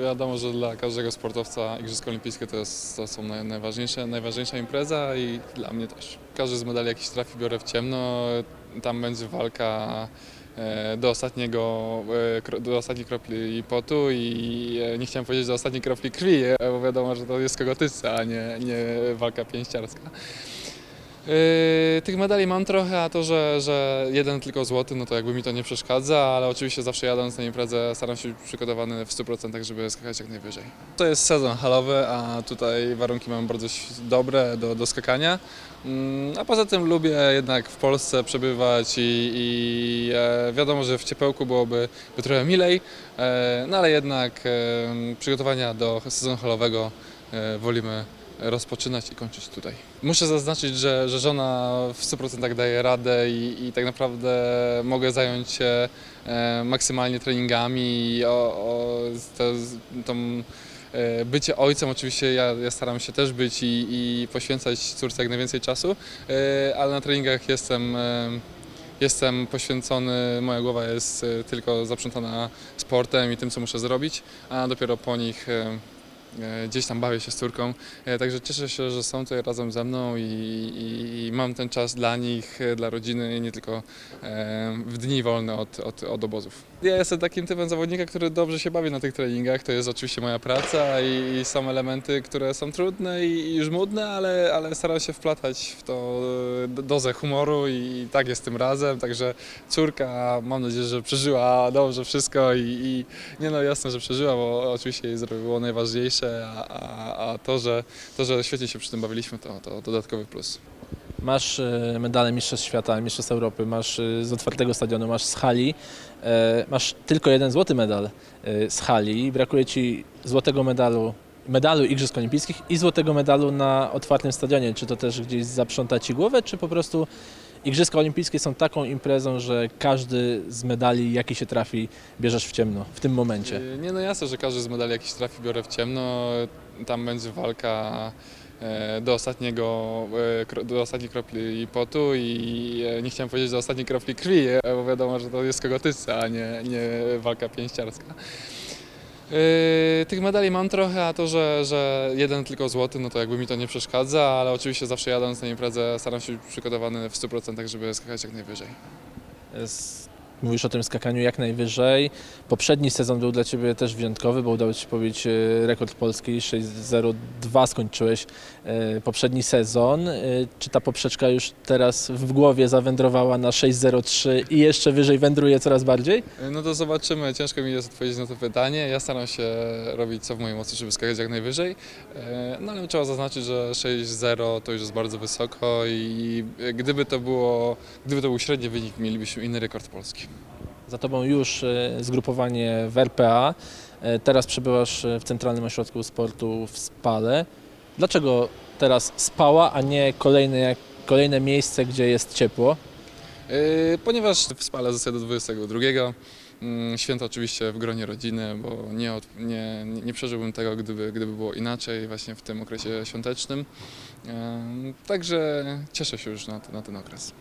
Wiadomo, że dla każdego sportowca Igrzyska Olimpijskie to, jest, to są naj, najważniejsze, najważniejsza impreza i dla mnie też. Każdy z medali jakiś trafi biorę w ciemno, tam będzie walka e, do ostatniego, e, do ostatniej kropli potu i e, nie chciałem powiedzieć do ostatniej kropli krwi, bo wiadomo, że to jest kogotyca, a nie, nie walka pięściarska. Yy, tych medali mam trochę, a to, że, że jeden tylko złoty, no to jakby mi to nie przeszkadza, ale oczywiście zawsze jadąc na imprezę staram się być przygotowany w 100%, żeby skakać jak najwyżej. To jest sezon halowy, a tutaj warunki mam bardzo dobre do, do skakania. Mm, A poza tym lubię jednak w Polsce przebywać i, i e, wiadomo, że w ciepełku byłoby by trochę milej, e, no ale jednak przygotowania do sezonu halowego e, wolimy rozpoczynać i kończyć tutaj. Muszę zaznaczyć, że, że żona w 100% daje radę i, i tak naprawdę mogę zająć się e, maksymalnie treningami i o, o to, e, bycie ojcem oczywiście ja, ja staram się też być i, i poświęcać córce jak najwięcej czasu, e, ale na treningach jestem Jestem poświęcony, moja głowa jest tylko zaprzątana sportem i tym, co muszę zrobić, a dopiero po nich gdzieś tam bawię się z córką. E, Także cieszę się, że są tutaj razem ze mną i, i, i mam ten czas dla nich, e, dla rodziny, nie tylko e, w dni wolne od, od, od obozów. Ja jestem takim typem zawodnika, który dobrze się bawi na tych treningach. To jest oczywiście moja praca i, i są elementy, które są trudne i, i żmudne, ale, ale staram się wplatać w to e, do- dozę humoru i tak jest tym razem. Także córka, mam nadzieję, że przeżyła dobrze wszystko i, i nie no jasne, że przeżyła, bo oczywiście jej zdrowie było a, a, a to, że, to, że świetnie się przy tym bawiliśmy, to, to dodatkowy plus. Masz e, medale Mistrzostw Świata, Mistrzostw Europy, masz e, z otwartego stadionu, masz z hali, e, masz tylko jeden złoty medal z hali, brakuje ci złotego medalu, medalu Igrzysk Olimpijskich i złotego medalu na otwartym stadionie. Czy to też gdzieś zaprząta ci głowę, czy po prostu Igrzyska Olimpijskie są taką imprezą, że każdy z medali, jaki się trafi, bierzesz w ciemno w tym momencie? E, Nie no jasne, że każdy z medali jakiś trafi biorę w ciemno, tam będzie walka e, do ostatniego, e, do ostatniej kropli potu i e, nie chciałem powiedzieć do ostatniej kropli krwi, bo wiadomo, że to jest kogotyca, a nie, nie walka pięściarska. Yy, Tych medali mam trochę, a to, że, że jeden tylko złoty, no to jakby mi to nie przeszkadza, ale oczywiście zawsze jadąc na imprezę staram się być przygotowany w 100%, żeby skakać jak najwyżej. Mówisz o tym skakaniu jak najwyżej. Poprzedni sezon był dla Ciebie też wyjątkowy, bo udało Ci się pobić e, rekord polski 6.02 skończyłeś e, poprzedni sezon. E, Czy ta poprzeczka już teraz w głowie zawędrowała na 6.03 i jeszcze wyżej wędruje coraz bardziej? No to zobaczymy. Ciężko mi jest odpowiedzieć na to pytanie. Ja staram się robić co w mojej mocy, żeby skakać jak najwyżej. No ale trzeba zaznaczyć, że 6-0 to już jest bardzo wysoko i gdyby to było, gdyby to był średni wynik, mielibyśmy inny rekord polski. Za Tobą już e, zgrupowanie w RPA. E, Teraz przebywasz e, w Centralnym Ośrodku Sportu w Spale. Dlaczego teraz Spała, a nie kolejne, kolejne miejsce, gdzie jest ciepło? Ponieważ w Spale zostaję do 22. mm, Święto oczywiście w gronie rodziny, bo nie, nie, nie przeżyłbym tego, gdyby, gdyby było inaczej właśnie w tym okresie świątecznym. Także cieszę się już na, na ten okres.